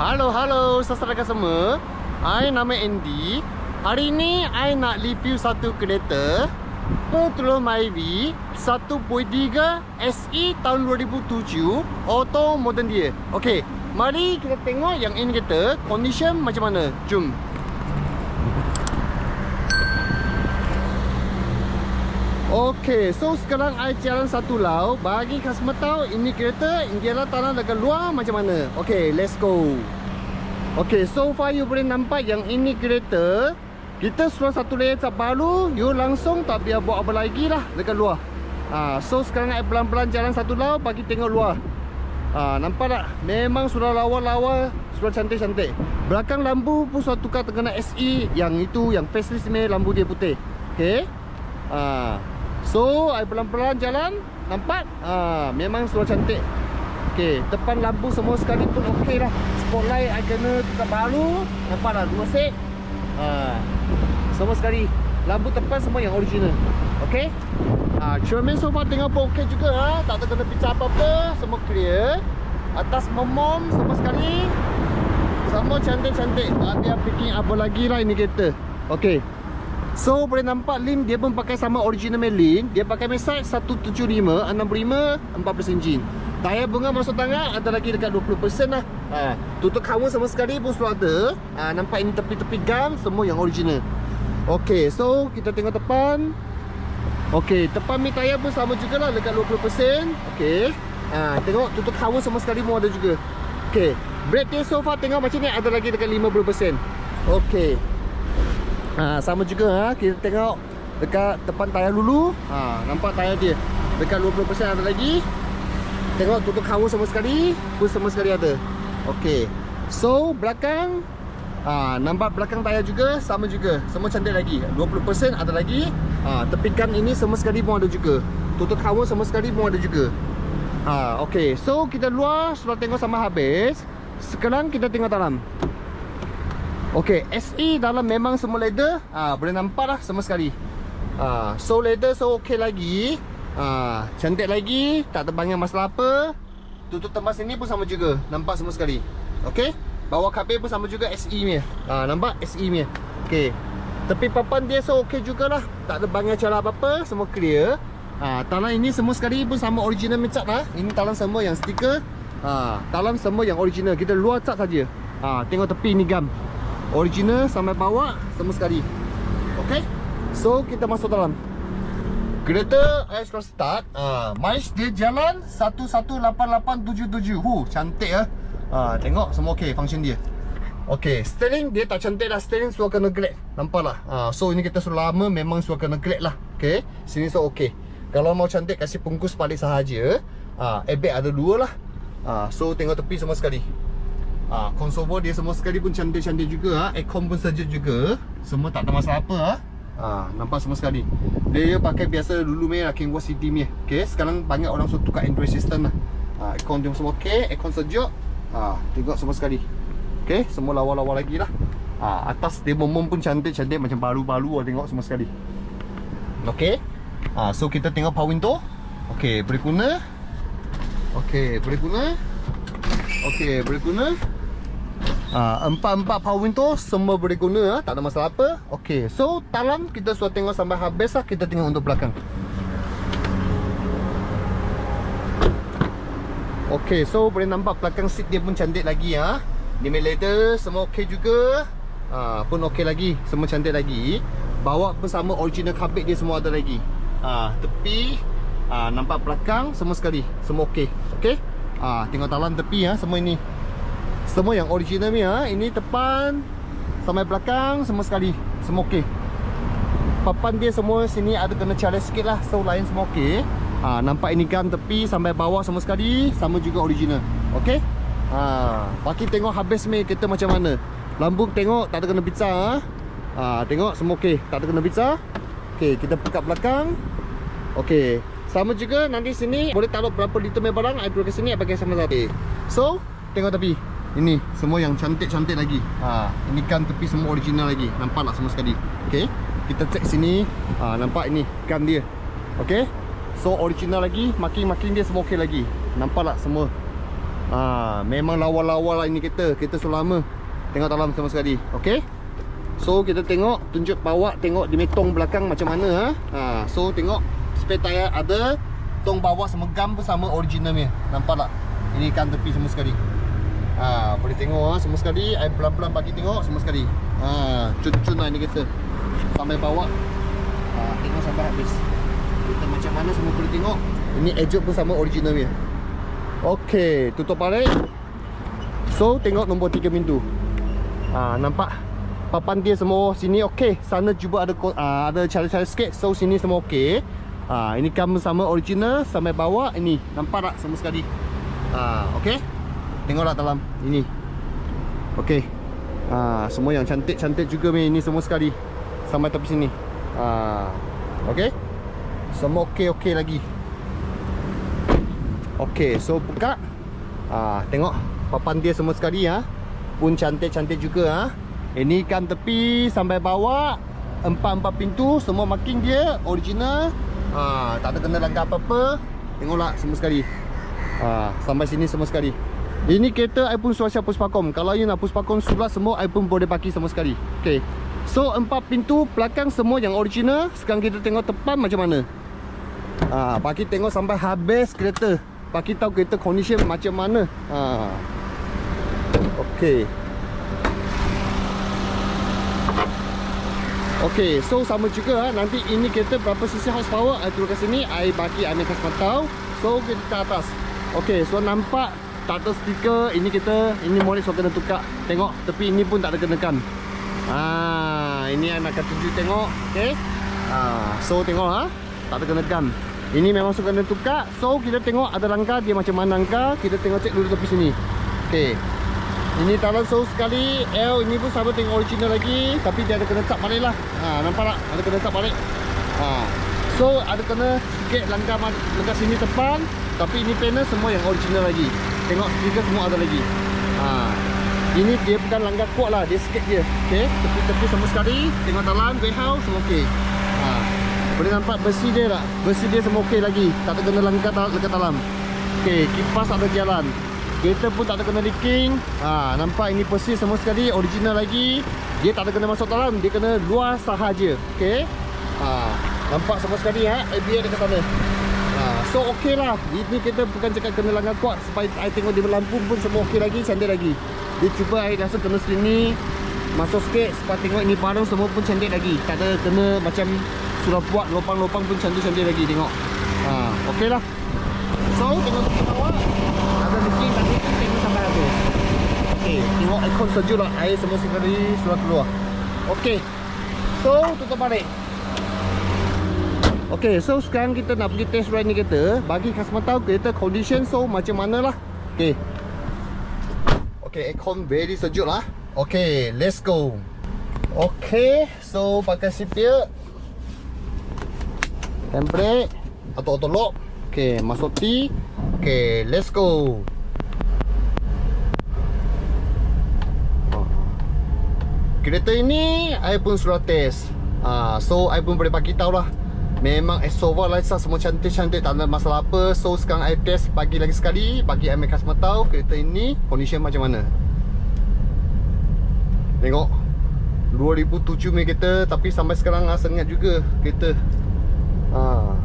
Halo, halo saudara semua. I nama Andy. Hari ni I nak review satu kereta Petrol Myvi 1.3 SE tahun 2007 Auto modern dia Okey, mari kita tengok yang ini kereta Condition macam mana Jom Okey, so sekarang I jalan satu lau. Bagi customer tahu ini kereta Ialah tanah dekat luar macam mana? Okey, let's go. Okey, so far you boleh nampak yang ini kereta Kita suruh satu layer cat baru You langsung tak biar buat apa lagi lah dekat luar. Ha, So sekarang I pelan-pelan jalan satu lau Bagi tengok luar. Ha, Nampak tak? Memang sudah lawa-lawa Sudah cantik-cantik. Belakang lampu pun sudah tukar terkena SE Yang itu, yang facelift ni lampu dia putih. Okey? Ha. So, I pelan-pelan jalan. Nampak? Ha, memang sudah cantik. Okey, depan lampu semua sekali pun okey lah. Spotlight I kena tukar baru. Nampak tak? Dua set. Ha, Semua sekali. Lampu depan semua yang original. Okey? Ha, Cermin sofa tengok pun okey juga ha? Tak ada kena pecah apa-apa. Semua clear. Atas memom semua sekali. Semua cantik-cantik. Tak biar picking apa lagi lah ini kereta Okey So boleh nampak lim dia pun pakai sama original Merlin Dia pakai mesaj 175 65 14 enjin Tayar bunga masuk tangan ada lagi dekat 20% lah. Ha. Tutup cover sama sekali pun sudah ada. Ha, Nampak ini tepi-tepi gam semua yang original. Okay so kita tengok depan. Okay depan mi tayar pun sama jugalah dekat 20% Okay. Ha, Tengok tutup cover sama sekali pun ada juga. Okay. Brake dia so far tengok macam ni ada lagi dekat 50% Okay Ha, sama juga ha. Kita tengok dekat depan tayar dulu. Ha, nampak tayar dia. Dekat 20% ada lagi. Tengok tutup cover sama sekali, pun sama sekali ada. Okey. So, belakang ha, nampak belakang tayar juga sama juga. Semua cantik lagi. 20% ada lagi. Ha, tepikan ini sama sekali pun ada juga. Tutup cover sama sekali pun ada juga. Ha, okey. So, kita luar sudah tengok sama habis. Sekarang kita tengok dalam. Okey, SE dalam memang semua leather. Ah, ha, boleh nampak lah semua sekali. Ah, so leather so okey lagi. Ah, cantik lagi, tak terbangin masalah apa. Tutup tempat sini pun sama juga. Nampak semua sekali. Okey. Bawah kapil pun sama juga SE. Ah, ha, nampak SE punya. Okey. Tepi papan dia so okey jugalah. Tak ada bangang cara apa-apa, semua clear. Ah, ha, talan ini semua sekali pun sama original mecat lah. Ini talan semua yang stiker. Ah, ha, talan semua yang original. Kita luar cat saja. Ah, tengok tepi ni gam. Original sampai bawah semua sekali. Okay? So kita masuk dalam. Kereta Ice Cross Start. Uh, Miles dia jalan 11887 Hu, Cantik ya uh, Tengok semua okay function dia. Okay Steering dia tak cantik lah. Steering suruh kena glad Nampak lah uh, So ini kita sudah lama Memang suruh kena glad lah. Okay? Sini so okay. Kalau mau cantik Kasih bungkus balik sahaja. Uh, Airbag ada dua lah. Uh, So tengok tepi semua sekali. Ah, ha, konsol dia semua sekali pun cantik-cantik juga ha. Aircon pun sejuk juga. Semua tak ada masalah apa ha. ha nampak semua sekali. Dia pakai biasa dulu meh lah Kingwood City meh. Okey, sekarang banyak orang suka tukar Android system lah. Ha, aircon dia semua okey, aircon sejuk. Ha, tengok semua sekali. Okey, semua lawa-lawa lagi lah. Ha, atas dia momom pun cantik-cantik macam baru-baru tengok semua sekali. Okey. Ha, so kita tengok power window. Okey, boleh guna. Okey, boleh guna. Okey, boleh guna. Ah, empat-empat power window semua boleh guna, ha? tak ada masalah apa. Okey, so dalam kita sudah tengok sampai habis lah, kita tengok untuk belakang. Okey, so boleh nampak belakang seat dia pun cantik lagi ha. Limit leather semua okey juga. Ah, pun okey lagi, semua cantik lagi. Bawa pun sama original carpet dia semua ada lagi. Ah, tepi ah, nampak belakang semua sekali, semua okey. Okey. Ah, tengok dalam tepi ha, semua ini semua yang original ni ha. Ini depan Sampai belakang Semua sekali. Semua okey. Papan dia semua Sini ada kena cara sikit lah. So lain semua okey. Ha, Nampak ini kan tepi Sampai bawah semua sekali. Sama juga original. Okey? Ha, Baki tengok habis ni Kita macam mana. Lambung tengok Tak ada kena pizza ha. ha, Tengok semua okey. Tak ada kena pizza Okey kita buka belakang. Okey. Sama juga nanti sini boleh taruh berapa liter barang. I ke sini I pakai sama satu. So tengok tepi ini semua yang cantik-cantik lagi. Ha, Ini kan tepi semua original lagi. Nampak tak semua sekali. Okay Kita cek sini. Ha, Nampak ini kan dia. Okay So original lagi Makin-makin dia semua okay lagi. Nampak tak semua. Ha, Memang lawa-lawa lah ini kereta. Kereta selama Tengok dalam sama sekali. Okay So kita tengok Tunjuk bawah Tengok di metong belakang macam mana ha? ha so tengok Spare tire ada Tong bawah semua gam pun sama original ni Nampak tak Ini kan tepi semua sekali ha, Boleh tengok ha, semua sekali I pelan-pelan bagi tengok semua sekali ha, Cun-cun lah ini kereta Sampai bawah ha, Tengok sampai habis Kita macam mana semua boleh tengok Ini exhaust pun sama original ni Okay Tutup balik So tengok nombor 3 pintu ha, Nampak Papan dia semua sini okey. Sana cuba ada uh, ada cara-cara sikit. So sini semua okey. Ha, ini kam sama original sampai bawah ini. Nampak tak semua sekali? Ha, okey. Tengoklah dalam ini. Okey. Ha, semua yang cantik-cantik juga ni ini semua sekali. Sampai tepi sini. Ha, okey. Semua okey-okey lagi. Okey, so buka. Ha, tengok papan dia semua sekali ya. Ha. Pun cantik-cantik juga ha. Ini kan tepi sampai bawah Empat-empat pintu Semua marking dia Original ha, Tak ada kena langgar apa-apa Tengoklah semua sekali ha, Sampai sini semua sekali Ini kereta I pun siap puspakom. Kalau you nak puspakom surat semua I pun boleh bagi semua sekali. Okay So empat pintu belakang semua yang original. Sekarang kita tengok depan macam mana. Ha, Bagi tengok sampai habis kereta. Bagi tahu kereta condition macam mana. Ha. Okay Okey, so sama juga ha. nanti ini kereta berapa cc horsepower? I turun ke sini, I bagi Amir kasih tahu. So kita atas. Okey, so nampak tak ada stiker ini kita ini molek so kena tukar. Tengok tepi ini pun tak ada kenakan. Ah, ini I nak tunjuk tengok, okey. Ah, so tengok ha, tak ada kenakan. Ini memang so kena tukar. So kita tengok ada langkah dia macam mana langkah, kita tengok cek dulu tepi sini. Okey. Ini talan so sekali L ini pun sama tengok original lagi Tapi dia ada kena cap balik lah ha, Nampak tak? Ada kena cap balik ha. So ada kena sikit langkah, langkah sini depan Tapi ini panel semua yang original lagi Tengok stiker semua ada lagi. Ha. Ini dia bukan langkah kuat lah Dia sikit je. Okay. Tepi-tepi semua sekali Tengok dalam warehouse semua ok ha. Boleh nampak besi dia tak? Besi dia semua ok lagi. Tak ada kena langkah dekat dalam. Ok kipas ada jalan. Kereta pun tak ada kena leaking. Ha, Nampak ini persis semua sekali Original lagi. Dia tak ada kena masuk dalam Dia kena luar sahaja. Okay? Ha, Nampak semua sekali ha? ABS dekat sana So okey lah. Ini kereta bukan cakap kena langgar kuat. Supaya saya tengok di lampu pun semua okey lagi Cantik lagi. Dia cuba saya rasa kena sini Masuk sikit. Supaya tengok ini barang semua pun cantik lagi. Tak ada kena macam Sudah buat lopang-lopang pun cantik-cantik lagi Tengok. Ha, Okey lah. So tengok ke bawah. Ada leaking tadi Okey, tengok aircon sejuk lah. Air semua sekali sudah keluar. Okey So, tutup balik Okey, so sekarang kita nak pergi test ride ni kereta. Bagi customer tahu kereta condition so macam mana lah Okey Okey, aircon very sejuk lah. Okey, let's go. Okey, so pakai sipir Handbrake Atau auto lock. Okey, masuk T. Okey, let's go. Kereta ini I pun sudah test. Uh, So I pun boleh bagi tahu lah Memang Exova Lisa semua cantik-cantik Tak ada masalah apa. So sekarang I test Bagi lagi sekali Bagi I make customer tahu Kereta ini Condition macam mana. Tengok. 2007 punya kereta Tapi sampai sekarang lah Sengat juga Kereta. Uh.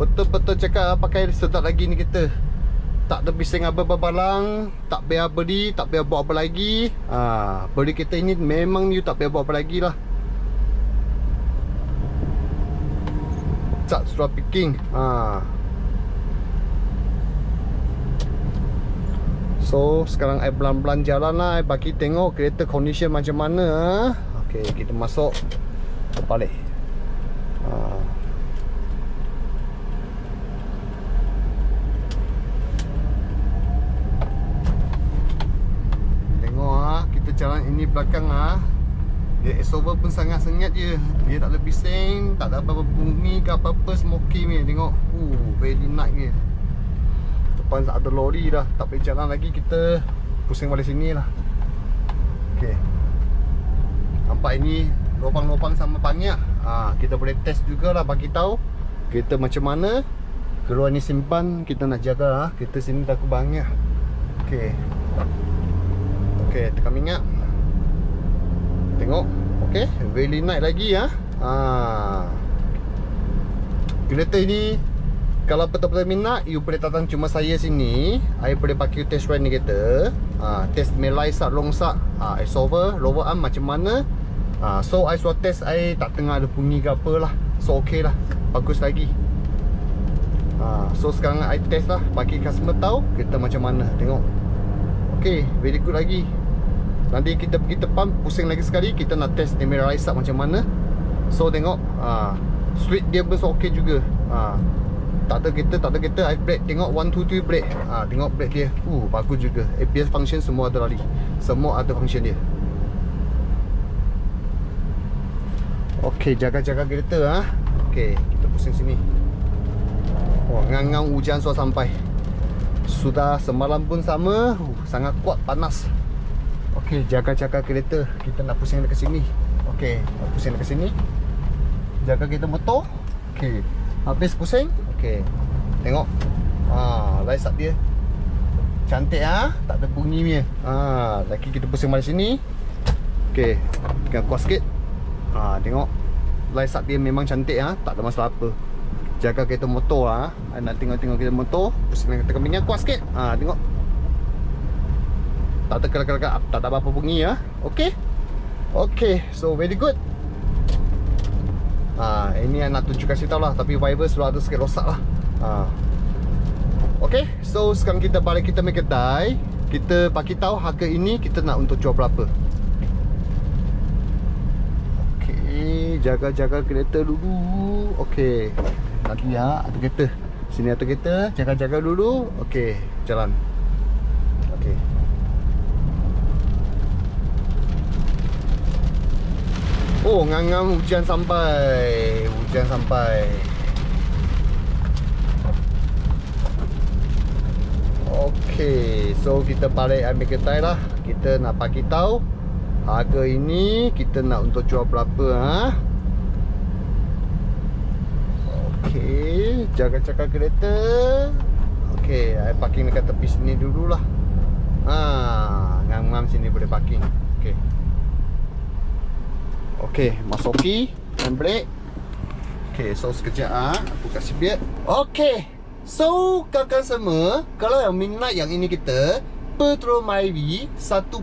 Betul-betul cakap Pakai sedap lagi ni kereta. Tak ada bising apa balang tak biar beli tak biar buat apa lagi. Ha, beli kereta ini memang you tak biar buat apa lagi lah cat sudah picking ha. so sekarang I belan-belan jalan lah I bagi tengok kereta condition macam mana ha. ok kita masuk balik ha. caran ini belakang ah. Dia exover pun sangat sengat je. Dia tak ada bising, tak ada apa-apa bunyi ke apa-apa smoky ni. Tengok. Uh, very nice ni. Depan tak ada lori dah. Tak boleh jalan lagi kita pusing balik sini lah. Okey. Nampak ini lubang-lubang sama banyak. Ha, kita boleh test jugalah bagi tahu kereta macam mana. Keluar ni simpan Kita nak jaga ha. Kita sini dah kubang ya Okay Okay tekan minyak Tengok Okay Really night lagi ya ha. Kereta ini Kalau betul-betul minat You boleh datang cuma saya sini I boleh pakai test run ni kereta ha. Test melai sak long sak ha. I over Lower arm macam mana ha. So I suruh test I tak tengah ada bunyi ke apa lah So okay lah Bagus lagi ha. So sekarang I test lah Bagi customer tahu Kereta macam mana Tengok Okay Very good lagi Nanti kita pergi depan Pusing lagi sekali Kita nak test Camera rise up macam mana So tengok ha. Street dia pun okay juga ha. Tak ada kereta Tak ada kereta I brake Tengok 1, 2, 3 brake ha. Tengok brake dia uh, Bagus juga ABS function semua ada lari Semua ada function dia Okay jaga-jaga kereta ha. Okay Kita pusing sini Wah ngang-ngang hujan sudah sampai Sudah semalam pun sama uh, Sangat kuat panas Okay jaga-jaga kereta. Kita nak pusing dekat sini. Okay nak pusing dekat sini. Jaga kereta motor. Okay Habis pusing. Okay Tengok. Ha, Light up dia. Cantik ah, ha? Tak ada bunyi punya. Ha, Lagi kita pusing balik sini. Okay Tekan kuat sikit. Ha, Tengok. Light up dia memang cantik ah, ha? Tak ada masalah apa. Jaga kereta motor ah. Ha? Nak tengok-tengok kereta motor Pusing dengan tekan minyak kuat sikit. Ha, Tengok Tak ada kelak-kelak Tak ada apa-apa bunyi. Ha? Okay Okay So very good. Ha, ini yang nak tunjuk kasih tahu lah Tapi Viber selalu ada sikit rosak lah. Ha. Okay So sekarang kita balik kita make kedai. Kita bagi tahu harga ini Kita nak untuk jual berapa. Okay Jaga-jaga kereta dulu. Okay Lagi ya Ada kereta. Sini ada kereta Jaga-jaga dulu. Okay Jalan Okay Oh, ngam-ngam hujan sampai. Hujan sampai. Okey, so kita balik ambil kedai lah. Kita nak bagi tahu harga ini kita nak untuk jual berapa ha? Okey, jaga-jaga kereta. Okey, I parking dekat tepi sini dululah. Ha, ngam-ngam sini boleh parking. Okey. Okey, masuki handbrake. Okey, so sekejap ah, aku kasih biar. Okey. So, kakak semua, kalau yang minat yang ini kita, Petrol Myvi 1.3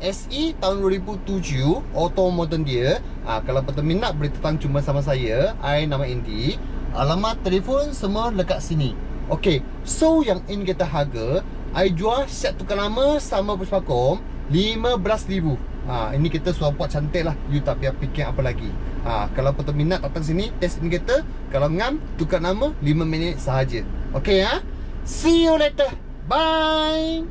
SE tahun 2007 Auto modern dia ha, Kalau betul minat boleh tetang cuma sama saya I nama Andy Alamat telefon semua dekat sini Okay So yang ini kita harga I jual set tukar nama sama Puspakom RM15,000 ha, Ini kita sudah buat cantik lah. You tak payah fikir apa lagi. Ha, Kalau betul minat datang sini Test ini kita Kalau ngam Tukar nama 5 minit sahaja. Okay ha? See you later. Bye